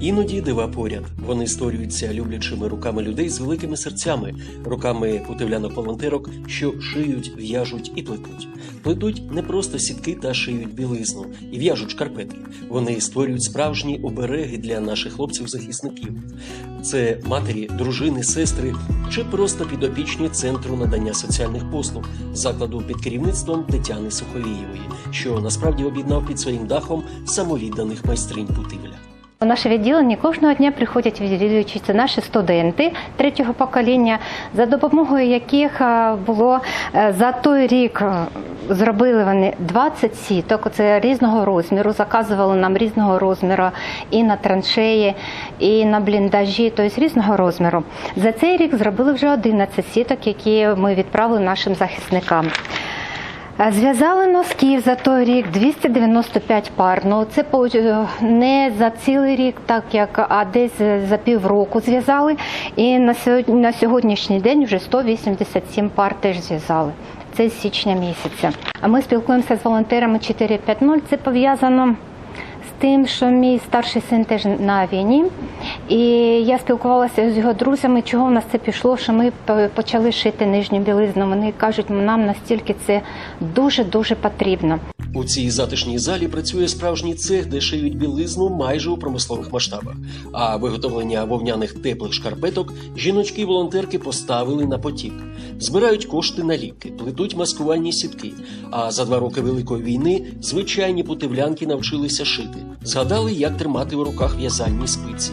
Іноді дива поряд. Вони створюються люблячими руками людей з великими серцями, руками путевлянок-волонтерок, що шиють, в'яжуть і плетуть. Плетуть не просто сітки та шиють білизну і в'яжуть шкарпетки. Вони створюють справжні обереги для наших хлопців-захисників. Це матері, дружини, сестри чи просто підопічні центру надання соціальних послуг закладу під керівництвом Тетяни Суховієвої, що насправді об'єднав під своїм дахом самовідданих майстринь путивля. У наше відділення кожного дня приходять відвідувачі наші студенти третього покоління, за допомогою яких е, було е, за той рік е, зробили вони 20 сіток. Це різного розміру. Заказували нам різного розміру і на траншеї, і на бліндажі, тобто різного розміру. За цей рік зробили вже 11 сіток, які ми відправили нашим захисникам. Е, Зв'язали носків за той рік 295 пар. Ну це по- не за цілий рік, так як а десь за півроку зв'язали. І на сьогодні на сьогоднішній день вже 187 пар теж зв'язали. Це з січня місяця. А ми спілкуємося з волонтерами 450. Це пов'язано з тим, що мій старший син теж на війні, і я спілкувалася з його друзями, чого в нас це пішло, що ми почали шити нижню білизну. Вони кажуть, нам настільки це дуже дуже потрібно. У цій затишній залі працює справжній цех, де шиють білизну майже у промислових масштабах. А виготовлення вовняних теплих шкарпеток жіночки-волонтерки поставили на потік. Збирають кошти на ліки, плетуть маскувальні сітки. А за два роки Великої війни звичайні путивлянки навчилися шити. Згадали, як тримати в руках в'язальні спиці.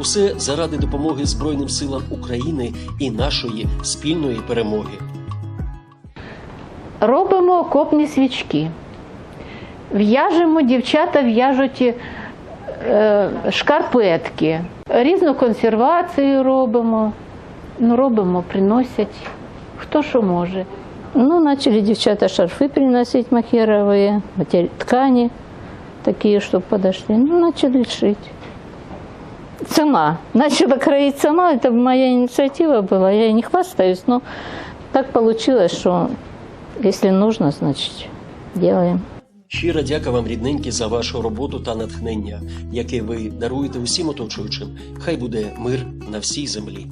Усе заради допомоги Збройним силам України і нашої спільної перемоги. Робимо окопні свічки. В'яжемо, дівчата в'яжуть е, шкарпетки. Різну консервацію робимо. Ну, робимо, приносять. Хто що може. Ну, начали девчата шарфы приносить махеровые, матери- ткани такие, чтобы подошли. Ну, начали шить. Сама. Начала кроить сама. Это моя инициатива была. Я и не хвастаюсь, но так получилось, что если нужно, значит, делаем. Щира дяка вам, рідненькі, за вашу роботу та натхнення, яке ви даруєте усім оточуючим. Хай буде мир на всій землі.